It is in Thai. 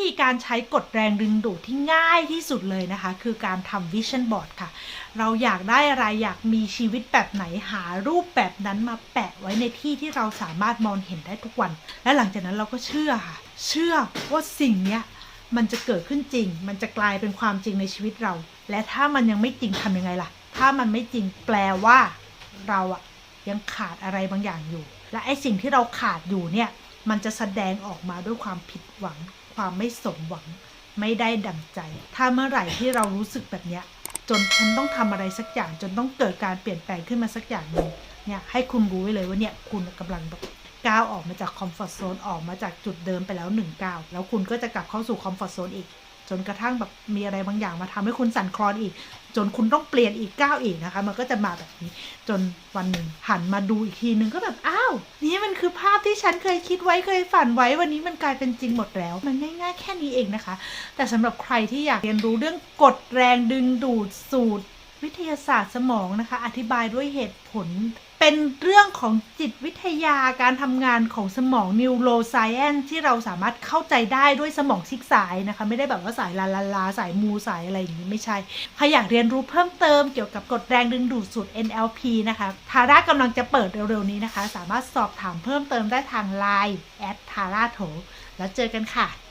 ธีการใช้กฎแรงดึงดูดที่ง่ายที่สุดเลยนะคะ คือการทำวิชั่นบอร์ดค่ะ เราอยากได้อะไรอยากมีชีวิตแบบไหนหารูปแบบนั้นมาแปะไว้ในที่ที่เราสามารถมองเห็นได้ทุกวัน และหลังจากนั้นเราก็เชื่อค่ะ เชื่อว่าสิ่งเนี้ยมันจะเกิดขึ้นจริง มันจะกลายเป็นความจริงในชีวิตเรา และถ้ามันยังไม่จริงทำยังไงล่ะ ถ้ามันไม่จริงแปลว่า เราอะยังขาดอะไรบางอย่างอยู่ และไอ้สิ่งที่เราขาดอยู่เนี่ยมันจะแสดงออกมาด้วยความผิดหวัง ความไม่สมหวัง ไม่ได้ดังใจ ถ้าเมื่อไหร่ที่เรารู้สึกแบบเนี้ย จนฉันต้องทำอะไรสักอย่าง จนต้องเกิดการเปลี่ยนแปลงขึ้นมาสักอย่างหนึ่งเนี่ยให้คุณรู้ไว้เลยว่าเนี่ยคุณกำลังแบบก้าวออกมาจากคอมฟอร์ทโซนออกมาจากจุดเดิมไปแล้วหนึ่งก้าวแล้วคุณก็จะกลับเข้าสู่คอมฟอร์ทโซนอีก จนกระทั่งแบบมีอะไรบางอย่างมาทำให้คุณสั่นคลอนอีก จนคุณต้องเปลี่ยนอีกก้าวอีกนะคะ มันก็จะมาแบบนี้ จนวันหนึ่งหันมาดูอีกทีนึงก็แบบอ้าวนี่มันคือภาพที่ฉันเคยคิดไว้เคยฝันไว้วันนี้มันกลายเป็นจริงหมดแล้ว มันง่ายๆแค่นี้เองนะคะ แต่สำหรับใครที่อยากเรียนรู้เรื่องกฎแรงดึงดูดสูตร วิทยาศาสตร์สมองนะคะ อธิบายด้วยเหตุผล เป็นเรื่องของจิตวิทยาการทำงานของสมอง neuroscience ที่เราสามารถเข้าใจได้ด้วยสมองซิกสายนะคะ ไม่ได้แบบว่าสายลาลาลาสายมูสายอะไรอย่างนี้ไม่ใช่ใครอยากเรียนรู้เพิ่มเติมเกี่ยวกับกฎแรงดึงดูดสูตร NLP นะคะ ทาร่ากำลังจะเปิดเร็วๆนี้นะคะ สามารถสอบถามเพิ่มเติมได้ทาง Line แอดทาร่าโถแล้วเจอกันค่ะ